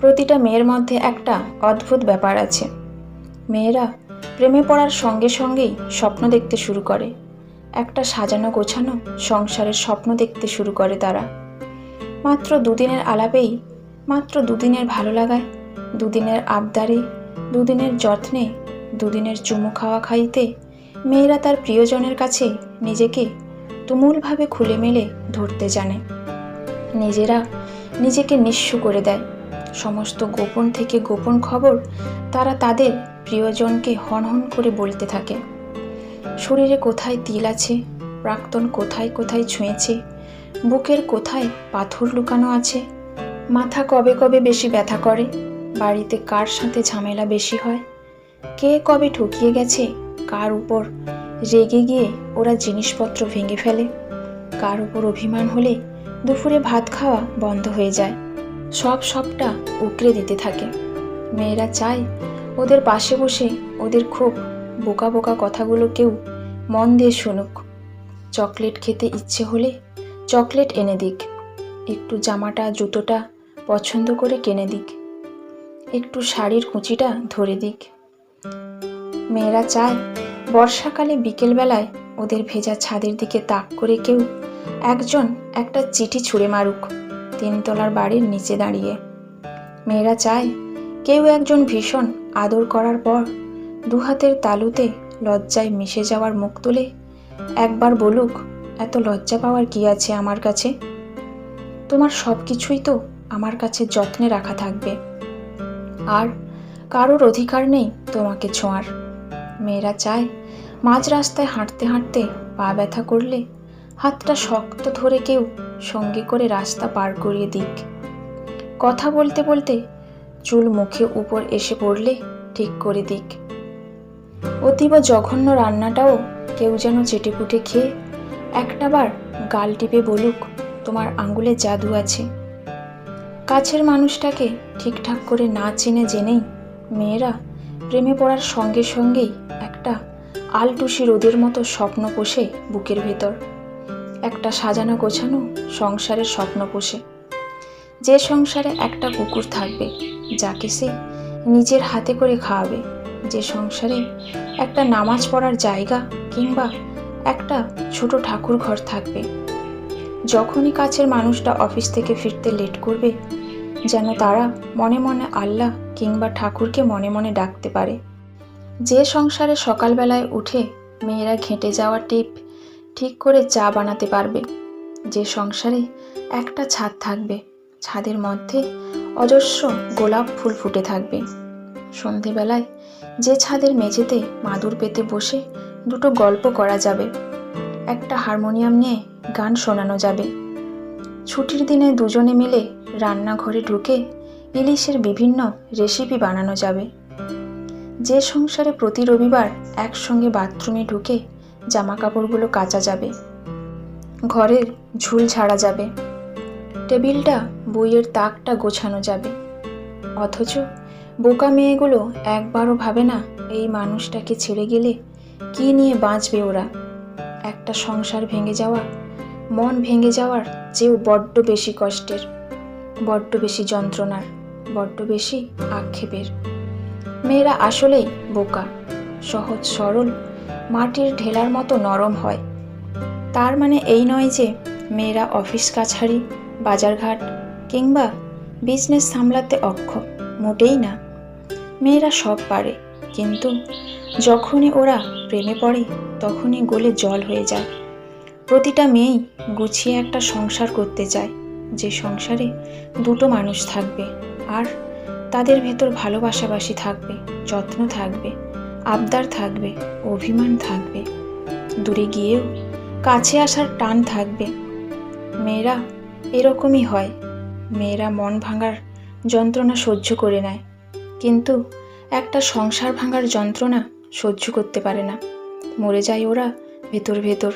প্রতিটা মেয়ের মধ্যে একটা অদ্ভুত ব্যাপার আছে। মেয়েরা প্রেমে পড়ার সঙ্গে সঙ্গেই স্বপ্ন দেখতে শুরু করে। একটা সাজানো গোছানো সংসারের স্বপ্ন দেখতে শুরু করে তারা। মাত্র দুদিনের আলাপেই, মাত্র দুদিনের ভালো লাগায়, দুদিনের আবদারে, দুদিনের যত্নে, দুদিনের চুমু খাওয়া খাইতে মেয়েরা তার প্রিয়জনের কাছে নিজেকে তুমুলভাবে খুলে মেলে ধরতে জানে। নিজেরা নিজেকে নিঃস্ব করে দেয়। সমস্ত গোপন থেকে গোপন খবর তারা তাদের প্রিয়জনকে হনহন করে বলতে থাকে। শরীরে কোথায় তিল আছে, প্রাক্তন কোথায় কোথায় ছুঁয়েছে, বুকের কোথায় পাথর লুকানো আছে, মাথা কবে কবে বেশি ব্যথা করে, বাড়িতে কার সাথে ঝামেলা বেশি হয়, কে কবে ঠকিয়ে গেছে, কার উপর রেগে গিয়ে ওরা জিনিসপত্র ভেঙে ফেলে, কার উপর অভিমান হলে দুপুরে ভাত খাওয়া বন্ধ হয়ে যায়। সব সবটা উকড়ে দিতে থাকে। মেয়েরা চায় ওদের পাশে বসে ওদের খুব বোকা বোকা কথাগুলো কেউ মন দিয়ে শুনুক। চকলেট খেতে ইচ্ছে হলে চকলেট এনে দিক। একটু জামাটা, জুতোটা পছন্দ করে কিনে দিক। একটু শাড়ির কুঁচিটা ধরে দিক। মেয়েরা চায় বর্ষাকালে বিকেলবেলায় ওদের ভেজা ছাদের দিকে তাক করে কেউ একজন একটা চিঠি ছুঁড়ে মারুক। তিনতলার বাড়ির নিচে দাঁড়িয়ে। মেয়েরা চায়, কেউ একজন ভীষণ আদর করার পর দুহাতের তালুতে লজ্জায় মিশে যাওয়ার মুখ তুলে একবার বলুক, এত লজ্জা পাওয়ার কি আছে আমার কাছে? তোমার সব কিছুই তো আমার কাছে যত্নে রাখা থাকবে। আর কারোর অধিকার নেই তোমাকে ছোঁয়ার। মেয়েরা চায়, মাঝ রাস্তায় হাঁটতে হাঁটতে পা ব্যথা করলে হাতটা শক্ত ধরে কেউ সঙ্গে করে রাস্তা পার করিয়ে দিক। কথা বলতে বলতে চুল মুখে উপর এসে পড়লে ঠিক করে দিক। অতীব জঘন্য রান্নাটাও কেউ যেন চেটেপুটে খেয়ে একটাবার গাল টিপে বলুক, তোমার আঙ্গুলে জাদু আছে। কাছের মানুষটাকে ঠিকঠাক করে না চিনে জেনেই মেয়েরা প্রেমে পড়ার সঙ্গে সঙ্গেই একটা আলটুসি রোদের মতো স্বপ্ন পোষে বুকের ভেতর। একটা সাজানো গোছানো সংসারের স্বপ্ন পোষে। যে সংসারে একটা কুকুর থাকবে, যাকে সে নিজের হাতে করে খাওয়াবে। যে সংসারে একটা নামাজ পড়ার জায়গা কিংবা একটা ছোট ঠাকুর ঘর থাকবে। যখনই কাছের মানুষটা অফিস থেকে ফিরতে লেট করবে, যেন তারা মনে মনে আল্লাহ কিংবা ঠাকুরকে মনে মনে ডাকতে পারে। যে সংসারে সকালবেলায় উঠে মেয়েরা ঘেঁটে যাওয়া টিপ ঠিক করে চা বানাতে পারবে। যে সংসারে একটা ছাদ থাকবে, ছাদের মধ্যে অজস্র গোলাপ ফুল ফুটে থাকবে। সন্ধেবেলায় যে ছাদের মেঝেতে মাদুর পেতে বসে দুটো গল্প করা যাবে। একটা হারমোনিয়াম নিয়ে গান শোনানো যাবে। ছুটির দিনে দুজনে মিলে রান্নাঘরে ঢুকে ইলিশের বিভিন্ন রেসিপি বানানো যাবে। যে সংসারে প্রতি রবিবার একসঙ্গে বাথরুমে ঢুকে জামা কাপড়গুলো কাচা যাবে। ঘরের ঝুল ছাড়া যাবে। টেবিলটা, বইয়ের তাকটা গোছানো যাবে। অথচ বোকা মেয়েগুলো একবারও ভাবে না, এই মানুষটাকে ছেড়ে গেলে কি নিয়ে বাঁচবে ওরা? একটা সংসার ভেঙে যাওয়া, মন ভেঙে যাওয়ার চেয়েও বড্ড বেশি কষ্টের, বড্ড বেশি যন্ত্রণার, বড্ড বেশি আক্ষেপের। মেয়েরা আসলেই বোকা, সহজ সরল মাটির ঢেলার মতো নরম হয়। তার মানে এই নয় যে মেয়েরা অফিস কাছারি, বাজারঘাট কিংবা বিজনেস সামলাতে অক্ষম মোটেই না। মেয়েরা সব পারে, কিন্তু যখনই ওরা প্রেমে পড়ে, তখনই গোলে জল হয়ে যায়। প্রতিটা মেয়েই গুছিয়ে একটা সংসার করতে চায়, যে সংসারে দুটো মানুষ থাকবে, আর তাদের ভেতর ভালোবাসাবাসি থাকবে, যত্ন থাকবে। আবদার থাকবে, অভিমান থাকবে। দূরে গিয়েও কাছে আসার টান থাকবে। মেয়েরা এরকমই হয়। মেয়েরা মন ভাঙার যন্ত্রণা সহ্য করে নেয়। কিন্তু একটা সংসার ভাঙার যন্ত্রণা সহ্য করতে পারে না। মরে যায় ওরা ভেতর ভেতর।